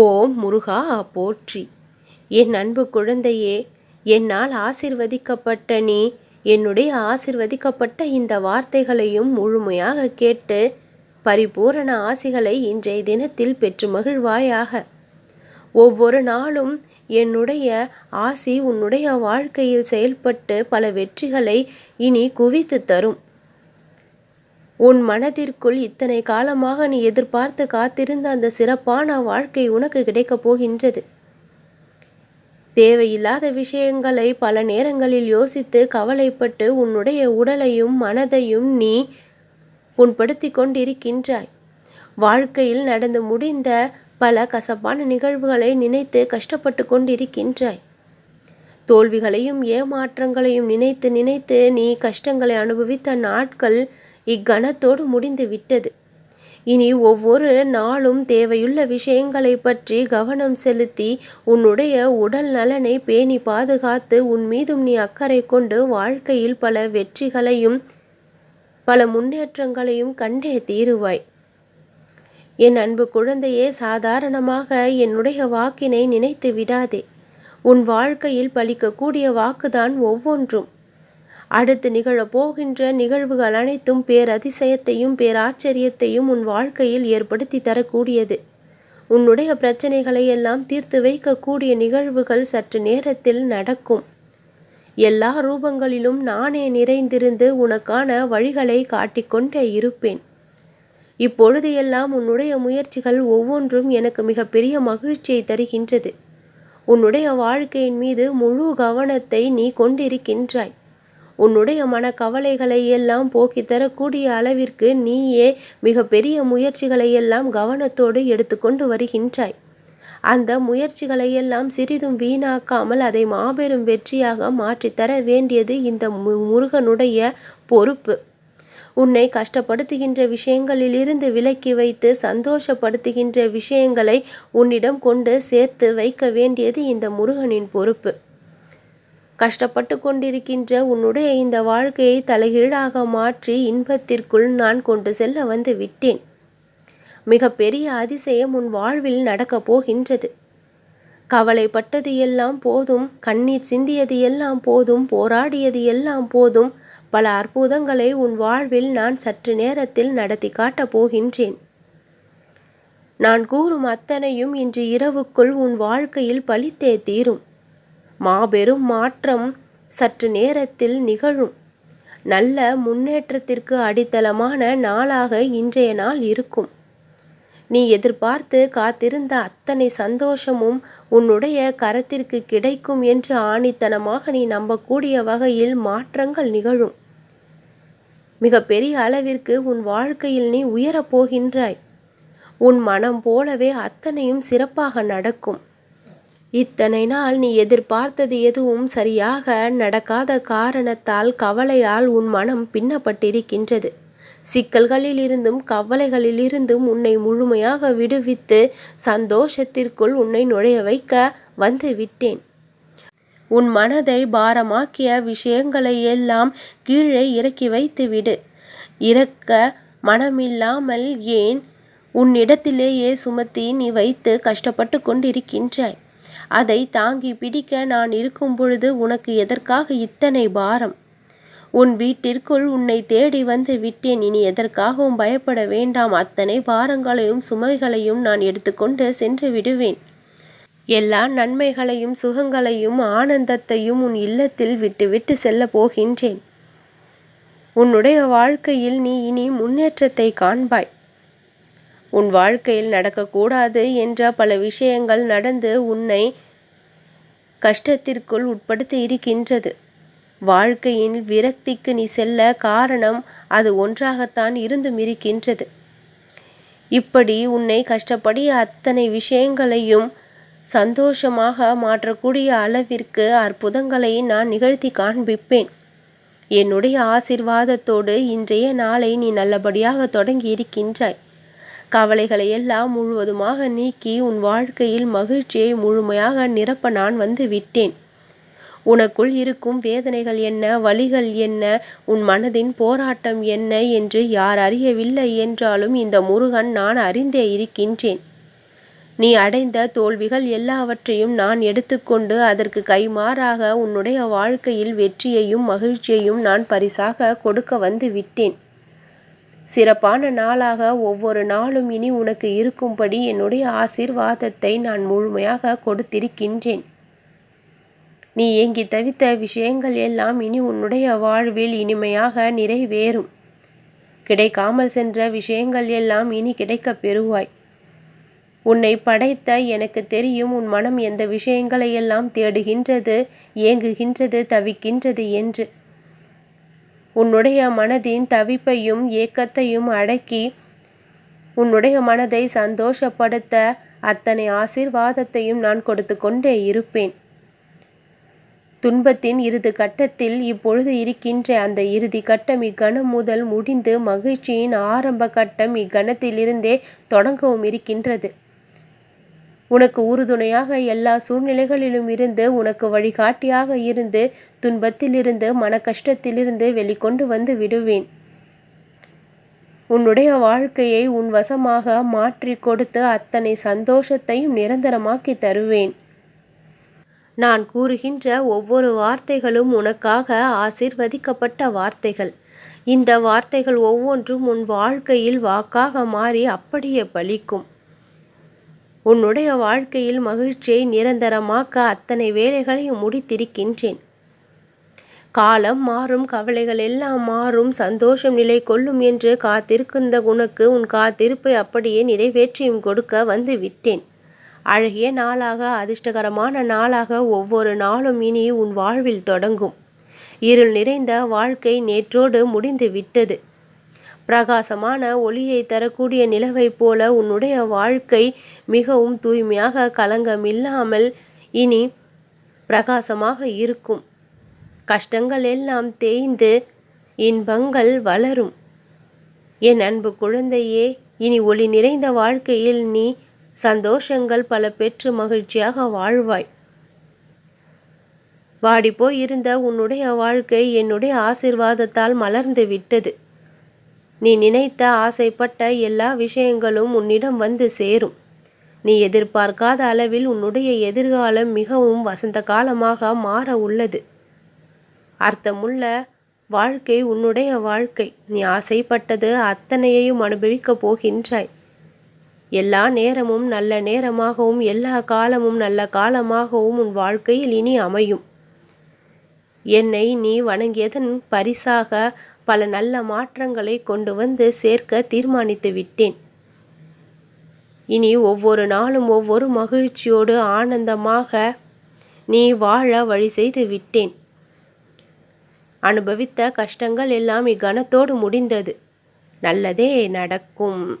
ஓம் முருகா போற்றி. என் அன்பு குழந்தையே என்னால் ஆசிர்வதிக்கப்பட்ட நீ என்னுடைய ஆசிர்வதிக்கப்பட்ட இந்த வார்த்தைகளையும் முழுமையாக கேட்டு பரிபூரண ஆசிகளை இன்றைய தினத்தில் பெற்று மகிழ்வாயாக. ஒவ்வொரு நாளும் என்னுடைய ஆசி உன்னுடைய வாழ்க்கையில் செயல்பட்டு பல வெற்றிகளை இனி குவித்து தரும். உன் மனதிற்குள் இத்தனை காலமாக நீ எதிர்பார்த்து காத்திருந்த அந்த சிறப்பான வாழ்க்கை உனக்கு கிடைக்கப் போகின்றது. தேவையில்லாத விஷயங்களை பல நேரங்களில் யோசித்து கவலைப்பட்டு உன்னுடைய உடலையும் மனதையும் நீ புண்படுத்தி கொண்டிருக்கின்றாய். வாழ்க்கையில் நடந்து முடிந்த பல கசப்பான நிகழ்வுகளை நினைத்து கஷ்டப்பட்டு கொண்டிருக்கின்றாய். தோல்விகளையும் ஏமாற்றங்களையும் நினைத்து நினைத்து நீ கஷ்டங்களை அனுபவித்த நாட்கள் இக்கணத்தோடு முடிந்து விட்டது. இனி ஒவ்வொரு நாளும் தேவையுள்ள விஷயங்களை பற்றி கவனம் செலுத்தி உன்னுடைய உடல் நலனை பேணி பாதுகாத்து உன் மீதும் நீ அக்கறை கொண்டு வாழ்க்கையில் பல வெற்றிகளையும் பல முன்னேற்றங்களையும் கண்டே தீருவாய். என் அன்பு குழந்தையே சாதாரணமாக என்னுடைய வாக்கினை நினைத்து விடாதே. உன் வாழ்க்கையில் பலிக்கக்கூடிய வாக்குதான் ஒவ்வொன்றும். அடுத்து நிகழப் போகின்ற நிகழ்வுகள் அனைத்தும் பேரதிசயத்தையும் பேராச்சரியத்தையும் உன் வாழ்க்கையில் ஏற்படுத்தி தரக்கூடியது. உன்னுடைய பிரச்சனைகளை எல்லாம் தீர்த்து வைக்கக்கூடிய நிகழ்வுகள் சற்று நேரத்தில் நடக்கும். எல்லா ரூபங்களிலும் நானே நிறைந்திருந்து உனக்கான வழிகளை காட்டிக்கொண்டே இருப்பேன். இப்பொழுது எல்லாம் உன்னுடைய முயற்சிகள் ஒவ்வொன்றும் எனக்கு மிகப்பெரிய மகிழ்ச்சியை தருகின்றது. உன்னுடைய வாழ்க்கையின் மீது முழு கவனத்தை நீ கொண்டிருக்கின்றாய். உன்னுடைய மன கவலைகளை எல்லாம் போக்கி தரக்கூடிய அளவிற்கு நீயே மிக பெரிய முயற்சிகளை எல்லாம் கவனத்தோடு எடுத்துக்கொண்டு வருகின்றாய். அந்த முயற்சிகளை எல்லாம் சிறிதும் வீணாக்காமல் அதை மாபெரும் வெற்றியாக மாற்றித்தர வேண்டியது இந்த முருகனுடைய பொறுப்பு. உன்னை கஷ்டப்படுத்துகின்ற விஷயங்களிலிருந்து விலக்கி வைத்து சந்தோஷப்படுத்துகின்ற விஷயங்களை உன்னிடம் கொண்டு சேர்த்து வைக்க வேண்டியது இந்த முருகனின் பொறுப்பு. கஷ்டப்பட்டு கொண்டிருக்கின்ற உன்னுடைய இந்த வாழ்க்கையை தலைகீழாக மாற்றி இன்பத்திற்குள் நான் கொண்டு செல்ல வந்து விட்டேன். மிகப்பெரிய அதிசயம் உன் வாழ்வில் நடக்கப் போகின்றது. கவலைப்பட்டது எல்லாம் போதும் கண்ணீர் சிந்தியது எல்லாம் போதும் போராடியது எல்லாம் போதும் பல அற்புதங்களை உன் வாழ்வில் நான் சற்று நேரத்தில் நடத்தி காட்டப் போகின்றேன். நான் கூறும் அத்தனையும் இன்று இரவுக்குள் உன் வாழ்க்கையில் பழித்தே தீரும். மாபெரும் மாற்றம் சற்று நேரத்தில் நிகழும். நல்ல முன்னேற்றத்திற்கு அடித்தளமான நாளாக இன்றைய நாள் இருக்கும். நீ எதிர்பார்த்து காத்திருந்த அத்தனை சந்தோஷமும் உன்னுடைய கரத்திற்கு கிடைக்கும் என்று ஆணித்தனமாக நீ நம்பக்கூடிய வகையில் மாற்றங்கள் நிகழும். மிகப்பெரிய அளவிற்கு உன் வாழ்க்கையில் நீ உயரப் போகின்றாய். உன் மனம் போலவே அத்தனையும் சிறப்பாக நடக்கும். இத்தனை நாள் நீ எதிர்பார்த்தது எதுவும் சரியாக நடக்காத காரணத்தால் கவலையால் உன் மனம் பின்னப்பட்டிருக்கின்றது. சிக்கல்களிலிருந்தும் கவலைகளிலிருந்தும் உன்னை முழுமையாக விடுவித்து சந்தோஷத்திற்குள் உன்னை நுழைய வைக்க வந்து விட்டேன் உன் மனதை பாரமாக்கிய விஷயங்களை எல்லாம் கீழே இறக்கி வைத்து விடு இறக்க மனமில்லாமல் ஏன் உன்னிடத்திலேயே சுமத்தி நீ வைத்து கஷ்டப்பட்டு கொண்டிருக்கின்றாய்? அதை தாங்கி பிடிக்க நான் இருக்கும் பொழுது உனக்கு எதற்காக இத்தனை பாரம்? உன் வீட்டிற்குள் உன்னை தேடி வந்து விட்டேன். இனி எதற்காகவும் பயப்பட வேண்டாம். அத்தனை பாரங்களையும் சுமைகளையும் நான் எடுத்துக்கொண்டு சென்று விடுவேன். எல்லா நன்மைகளையும் சுகங்களையும் ஆனந்தத்தையும் உன் இல்லத்தில் விட்டுவிட்டு செல்ல போகின்றேன். உன்னுடைய வாழ்க்கையில் நீ இனி முன்னேற்றத்தை காண்பாய். உன் வாழ்க்கையில் நடக்கக்கூடாது என்ற பல விஷயங்கள் நடந்து உன்னை கஷ்டத்திற்குள் உட்படுத்தி இருக்கின்றது. வாழ்க்கையின் விரக்திக்கு நீ செல்ல காரணம் அது ஒன்றாகத்தான் இருந்தும் இருக்கின்றது. இப்படி உன்னை கஷ்டப்படிய அத்தனை விஷயங்களையும் சந்தோஷமாக மாற்றக்கூடிய அளவிற்கு அற்புதங்களை நான் நிகழ்த்தி காண்பிப்பேன். என்னுடைய ஆசிர்வாதத்தோடு இன்றைய நாளை நீ நல்லபடியாக தொடங்கி இருக்கின்றாய். கவலைகளை எல்லாம் முழுவதுமாக நீக்கி உன் வாழ்க்கையில் மகிழ்ச்சியை முழுமையாக நிரப்ப நான் வந்து விட்டேன். உனக்குள் இருக்கும் வேதனைகள் என்ன? வழிகள் என்ன? உன் மனதின் போராட்டம் என்ன என்று யார் அறியவில்லை என்றாலும் இந்த முருகன் நான் அறிந்தே இருக்கின்றேன். நீ அடைந்த தோல்விகள் எல்லாவற்றையும் நான் எடுத்துக்கொண்டு அதற்கு கைமாறாக உன்னுடைய வாழ்க்கையில் வெற்றியையும் மகிழ்ச்சியையும் நான் பரிசாக கொடுக்க வந்து விட்டேன். சிறப்பான நாளாக ஒவ்வொரு நாளும் இனி உனக்கு இருக்கும்படி என்னுடைய ஆசீர்வாதத்தை நான் முழுமையாக கொடுத்திருக்கின்றேன். நீ ஏங்கி தவித்த விஷயங்கள் எல்லாம் இனி உன்னுடைய வாழ்வில் இனிமையாக நிறைவேறும். கிடைக்காமல் சென்ற விஷயங்கள் எல்லாம் இனி கிடைக்கப் பெறுவாய். உன்னை படைத்த எனக்கு தெரியும் உன் மனம் எந்த விஷயங்களை எல்லாம் தேடுகின்றது ஏங்குகின்றது தவிக்கின்றது என்று. உன்னுடைய மனதின் தவிப்பையும் ஏக்கத்தையும் அடக்கி உன்னுடைய மனதை சந்தோஷப்படுத்த அத்தனை ஆசீர்வாதத்தையும் நான் கொடுத்து கொண்டே இருப்பேன். துன்பத்தின் இறுதி கட்டத்தில் இப்பொழுது இருக்கின்ற அந்த இறுதி கட்டம் இக்கணம் முதல் முடிந்து மகிழ்ச்சியின் ஆரம்ப கட்டம் இக்கணத்திலிருந்தே தொடங்கவும் இருக்கின்றது. உனக்கு உறுதுணையாக எல்லா சூழ்நிலைகளிலும் இருந்து உனக்கு வழிகாட்டியாக இருந்து துன்பத்திலிருந்து மன கஷ்டத்திலிருந்து வெளிக்கொண்டு வந்து விடுவேன். உன்னுடைய வாழ்க்கையை உன் வசமாக மாற்றி கொடுத்து அத்தனை சந்தோஷத்தையும் நிரந்தரமாக்கி தருவேன். நான் கூறுகின்ற ஒவ்வொரு வார்த்தைகளும் உனக்காக ஆசிர்வதிக்கப்பட்ட வார்த்தைகள். இந்த வார்த்தைகள் ஒவ்வொன்றும் உன் வாழ்க்கையில் வாக்காக மாறி அப்படியே பலிக்கும். உன்னுடைய வாழ்க்கையில் மகிழ்ச்சியை நிரந்தரமாக்க அத்தனை வேலைகளையும் முடித்திருக்கின்றேன். காலம் மாறும் கவலைகள் எல்லாம் மாறும் சந்தோஷம் நிலை கொள்ளும் என்று காத்திருக்கின்ற உனக்கு உன் காத்திருப்பை அப்படியே நிறைவேற்றியும் கொடுக்க வந்து விட்டேன். அழகிய நாளாக அதிர்ஷ்டகரமான நாளாக ஒவ்வொரு நாளும் இனி உன் வாழ்வில் தொடங்கும். இருள் நிறைந்த வாழ்க்கை நேற்றோடு முடிந்து விட்டது. பிரகாசமான ஒளியை தரக்கூடிய நிலவைப் போல உன்னுடைய வாழ்க்கை மிகவும் தூய்மையாக களங்கமில்லாமல் இனி பிரகாசமாக இருக்கும். கஷ்டங்கள் எல்லாம் தேய்ந்து இன்பங்கள் வளரும். என் அன்பு குழந்தையே இனி ஒளி நிறைந்த வாழ்க்கையில் நீ சந்தோஷங்கள் பல பெற்று மகிழ்ச்சியாக வாழ்வாய். வாடிப்போய் இருந்த உன்னுடைய வாழ்க்கை என்னுடைய ஆசிர்வாதத்தால் மலர்ந்து விட்டது. நீ நினைத்த ஆசைப்பட்ட எல்லா விஷயங்களும் உன்னிடம் வந்து சேரும். நீ எதிர்பார்க்காத அளவில் உன்னுடைய எதிர்காலம் மிகவும் வசந்த காலமாக மாற உள்ளது. அர்த்தமுள்ள வாழ்க்கை உன்னுடைய வாழ்க்கை. நீ ஆசைப்பட்டது அத்தனையையும் அனுபவிக்கப் போகின்றாய். எல்லா நேரமும் நல்ல நேரமாகவும் எல்லா காலமும் நல்ல காலமாகவும் உன் வாழ்க்கையில் இனி அமையும். என்னை நீ வணங்கியதன் பரிசாக பல நல்ல மாற்றங்களை கொண்டு வந்து சேர்க்க தீர்மானித்து விட்டேன். இனி ஒவ்வொரு நாளும் ஒவ்வொரு மகிழ்ச்சியோடு ஆனந்தமாக நீ வாழ வழி செய்து விட்டேன். அனுபவித்த கஷ்டங்கள் எல்லாம் இக்கணத்தோடு முடிந்தது. நல்லதே நடக்கும்.